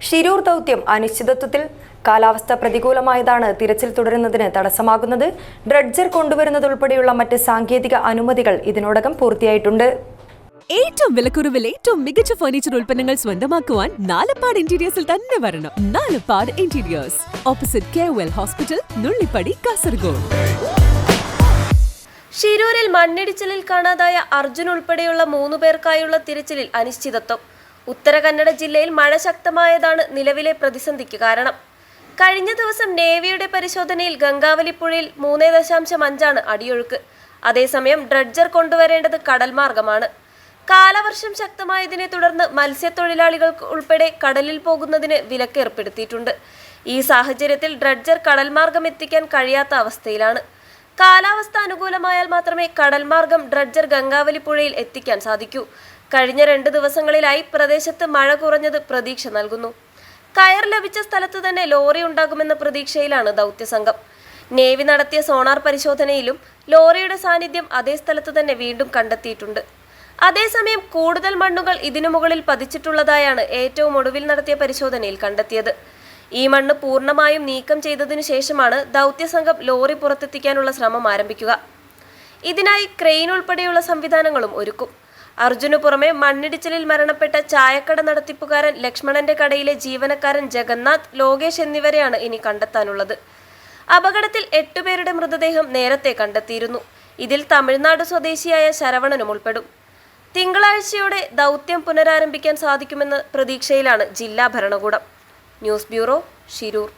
ഷിരൂർ ദൗത്യം അനിശ്ചിതത്വത്തിൽ കാലാവസ്ഥ പ്രതികൂലമായതാണ് തിരച്ചിൽ തുടരുന്നതിന് തടസ്സമാകുന്നത്. ഡ്രഡ്ജർ കൊണ്ടുവരുന്നതുൾപ്പെടെയുള്ള മറ്റ് സാങ്കേതിക അനുമതികൾ ഇതിനോടകം പൂർത്തിയായിട്ടുണ്ട്. ഏറ്റവും വിലക്കുറവിൽ ഏറ്റവും മികച്ച ഫർണിച്ചർ ഉൽപ്പന്നങ്ങൾ സ്വന്തമാക്കുവാൻ നാലപ്പാട് ഇന്റീരിയേഴ്സിൽ തന്നെ വരണം. Nalappad interiors opposite K well hospital Nullippady Kasargod. ഷിരൂരിൽ മണ്ണിടിച്ചിലിൽ കാണാതായ അർജുൻ ഉൾപ്പെടെയുള്ള മൂന്നുപേർക്കായുള്ള തിരച്ചിലിൽ അനിശ്ചിതത്വം. ഉത്തര കന്നഡ ജില്ലയിൽ മഴ ശക്തമായതാണ് നിലവിലെ പ്രതിസന്ധിക്ക് കാരണം. കഴിഞ്ഞ ദിവസം നേവിയുടെ പരിശോധനയിൽ ഗംഗാവലിപ്പുഴയിൽ മൂന്ന് ദശാംശം അഞ്ചാണ് അടിയൊഴുക്ക്. അതേസമയം ഡ്രഡ്ജർ കൊണ്ടുവരേണ്ടത് കടൽ മാർഗമാണ് കാലവർഷം ശക്തമായതിനെ തുടർന്ന് മത്സ്യത്തൊഴിലാളികൾക്ക് ഉൾപ്പെടെ കടലിൽ പോകുന്നതിന് വിലക്ക് ഏർപ്പെടുത്തിയിട്ടുണ്ട് ഈ സാഹചര്യത്തിൽ ഡ്രഡ്ജർ കടൽ മാർഗം എത്തിക്കാൻ കഴിയാത്ത അവസ്ഥയിലാണ്. കാലാവസ്ഥ അനുകൂലമായാൽ മാത്രമേ കടൽമാർഗം ഡ്രഡ്ജർ ഗംഗാവലി പുഴയിൽ എത്തിക്കാൻ സാധിക്കൂ. കഴിഞ്ഞ രണ്ട് ദിവസങ്ങളിലായി പ്രദേശത്ത് മഴ കുറഞ്ഞത് പ്രതീക്ഷ നൽകുന്നു. കയർ ലഭിച്ച സ്ഥലത്ത് തന്നെ ലോറി ഉണ്ടാകുമെന്ന പ്രതീക്ഷയിലാണ് ദൗത്യസംഘം. നേവി നടത്തിയ സോണാർ പരിശോധനയിലും ലോറിയുടെ സാന്നിധ്യം അതേ സ്ഥലത്ത് തന്നെ വീണ്ടും കണ്ടെത്തിയിട്ടുണ്ട്. അതേസമയം കൂടുതൽ മണ്ണുകൾ ഇതിനു മുകളിൽ പതിച്ചിട്ടുള്ളതായാണ് ഏറ്റവും ഒടുവിൽ നടത്തിയ പരിശോധനയിൽ കണ്ടെത്തിയത്. ഈ മണ്ണ് പൂർണമായും നീക്കം ചെയ്തതിനു ശേഷമാണ് ദൗത്യസംഘം ലോറി പുറത്തെത്തിക്കാനുള്ള ശ്രമം ആരംഭിക്കുക. ഇതിനായി ക്രെയിൻ ഉൾപ്പെടെയുള്ള സംവിധാനങ്ങളും ഒരുക്കും. അർജുനു പുറമെ മണ്ണിടിച്ചിലിൽ മരണപ്പെട്ട ചായക്കട നടത്തിപ്പുകാരൻ ലക്ഷ്മണന്റെ കടയിലെ ജീവനക്കാരൻ ജഗന്നാഥ് ലോകേഷ് എന്നിവരെയാണ് ഇനി കണ്ടെത്താനുള്ളത്. അപകടത്തിൽ എട്ടുപേരുടെ മൃതദേഹം നേരത്തെ കണ്ടെത്തിയിരുന്നു. ഇതിൽ തമിഴ്നാട് സ്വദേശിയായ ശരവണനും ഉൾപ്പെടും. തിങ്കളാഴ്ചയോടെ ദൗത്യം പുനരാരംഭിക്കാൻ സാധിക്കുമെന്ന പ്രതീക്ഷയിലാണ് ജില്ലാ ഭരണകൂടം. News bureau Shirur.